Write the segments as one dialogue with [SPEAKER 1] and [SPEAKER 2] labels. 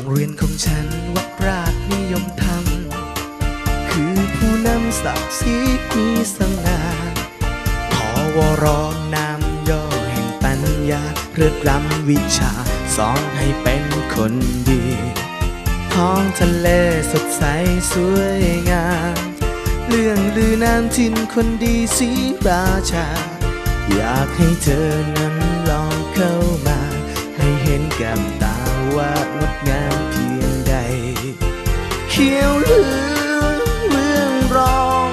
[SPEAKER 1] งเรียนของฉันวัดราชนิยมธรรม คือผู้นำศักดิ์ศรีมีสง่าขอวรนามย่อแห่งปัญญาเพื่อกล้ำวิชา สอนให้เป็นคนดี ท้องทะเลสดใสสวยงาม เรื่องลือนามทินคนดีสีราชา อยากให้เธอนั้นลอง ขียวเหลืองเมืองรอง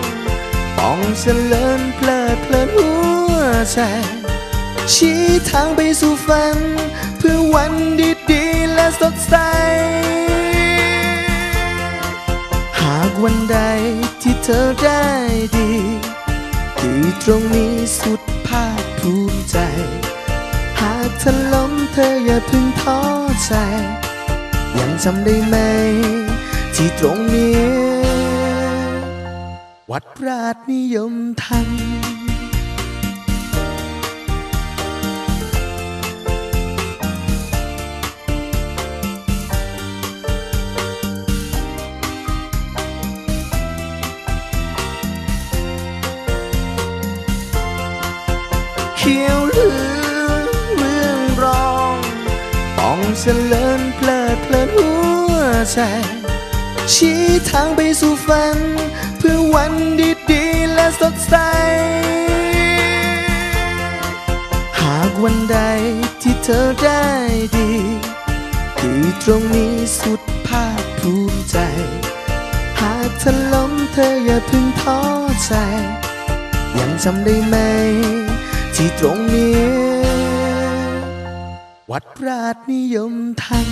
[SPEAKER 1] ป่องเสลิญเพลิดเพลินหัวใจชี้ทางไปสู่ฝัน เพื่อวันดีๆและสดใส หากวันใดที่เธอได้ดี ที่ตรงนี้สุดภาคภูมิใจ หากเธอล้มเธออย่าพึ่งท้อใจ ยังจำได้ไหม ที่ตรงนี้ วัดราชนิยมธรรมเขียวเหลืองเมืองรองป่องเสลิญเพลิดเพลินหัวใจ ชี้ทางไปสู่ฝัน เพื่อวันดีๆและสดใส หากวันใดที่เธอได้ดี ที่ตรงนี้สุดภาคภูมิใจ หากเธอล้มเธออย่าพึ่งท้อใจ ยังจำได้ไหม ที่ตรงนี้ วัดราชนิยมธรรม